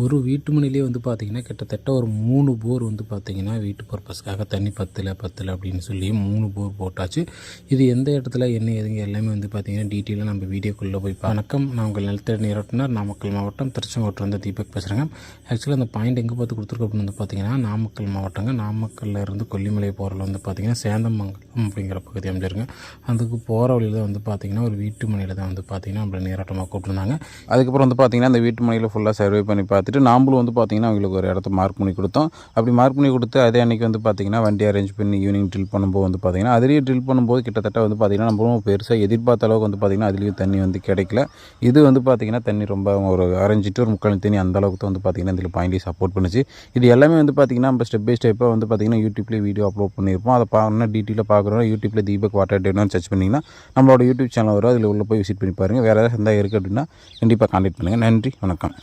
ஒரு வீட்டு மனையிலே வந்து பார்த்திங்கன்னா கிட்டத்தட்ட ஒரு மூணு போர் வந்து பார்த்திங்கன்னா வீட்டு பர்பஸ்க்காக தண்ணி பத்தில் பத்தில் அப்படின்னு சொல்லி மூணு போர் போட்டாச்சு. இது எந்த இடத்துல என்ன ஏதுங்க எல்லாமே வந்து பார்த்திங்கன்னா டீட்டெயிலாக நம்ம வீடியோக்குள்ளே போய் வணக்கம். நான் உங்கள் நிலத்தடி நீரோட்டினார் நாமக்கல் மாவட்டம் திருச்செங்கோட்டு வந்து தீபக் பேசுகிறேங்க ஆக்சுவலாக அந்த பாயிண்ட் எங்கே பார்த்து கொடுத்துருக்கோம் அப்படின்னு வந்து பார்த்திங்கன்னா நாமக்கல் மாவட்டங்க. நாமக்கல்ல இருந்து கொல்லிமலை போகிறல வந்து பார்த்திங்கன்னா சேந்தமங்கலம் அப்படிங்கிற பகுதி அமைஞ்சிருங்க. அதுக்கு போகிற வழியில் வந்து பார்த்திங்கன்னா ஒரு வீட்டு மனையில் தான் வந்து பார்த்திங்கன்னா நம்மளை நீராட்டமாக கூப்பிட்டுருந்தாங்க. அதுக்கப்புறம் வந்து பார்த்தீங்கன்னா அந்த வீட்டு மனையில் ஃபுல்லாக சர்வே பண்ணி பார்த்து பார்த்துட்டு நாம்பளும் வந்து பார்த்தீங்கன்னா அவங்களுக்கு ஒரு இடத்த மார்க் பண்ணி கொடுத்தோம். அப்படி மார்க் பண்ணி கொடுத்து அதே அன்றைக்கி வந்து பார்த்தீங்கன்னா வண்டி அரேஞ்ச் பண்ணி ஈவினிங் ட்ரில் பண்ணும்போது வந்து பார்த்தீங்கன்னா அதுலேயே ட்ரில் பண்ணும்போது கிட்டத்தட்ட வந்து பார்த்திங்கன்னா நம்மளும் பெருசாக எதிர்பார்த்த அளவுக்கு வந்து பார்த்தீங்கன்னா அதுலேயும் தண்ணி வந்து கிடைக்கல. இது வந்து பார்த்தீங்கன்னா தண்ணி ரொம்ப ஒரு அரைஞ்சிட்டு ஒரு முக்கால் தண்ணி அந்த அளவுக்கு தான் வந்து பார்த்தீங்கன்னா இதில் பாயிண்டி சப்போர்ட் பண்ணுச்சு. இது எல்லாமே வந்து பார்த்தீங்கன்னா நம்ம ஸ்டெப் பை ஸ்டெப்பாக வந்து பார்த்தீங்கன்னா யூடியூப்லேயே வீடியோ அப்லோட் பண்ணியிருப்போம் அதை பார்க்கணும்னா டீட்டெயிலாக பார்க்குறோம் யூடியூப்பில் தீபக் வாட்டர் டேன்னு சர்ச் பண்ணிங்கன்னா நம்மளோட யூடியூப் சேனல் வரும். அதில் உள்ளே போய் விசிட் பண்ணி பாருங்கள் வேறு ஏதாவது சந்தேகம் இருக்குது அப்படின்னா கண்டிப்பாக கான்டாக்ட் பண்ணுங்கள் நன்றி. வணக்கம்.